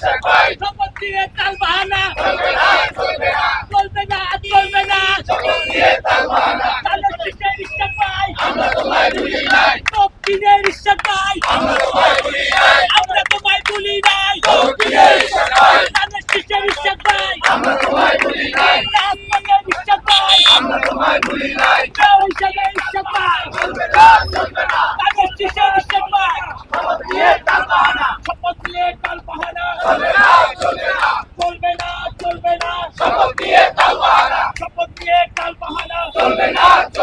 শপথ নিয়ে কাল বাহানা চলবে না চলবে না চলবে না চলবে না শপথ নিয়ে কাল বাহানা তাদের কিসের ইচ্ছা পাই আমরা তোমায় ভুলি নাই দক্ষিণের ইচ্ছা পাই আমরা তোমায় ভুলি নাই আমরা তোমায় ভুলি নাই দক্ষিণের ইশাক ভাই তাদের কিসের ইচ্ছা পাই আমরা তোমায় ভুলি নাই রাজপথের ইচ্ছা পাই আমরা তোমায় ভুলি নাই হিসাবে ইচ্ছা পাই চলবে না Al-Bahana.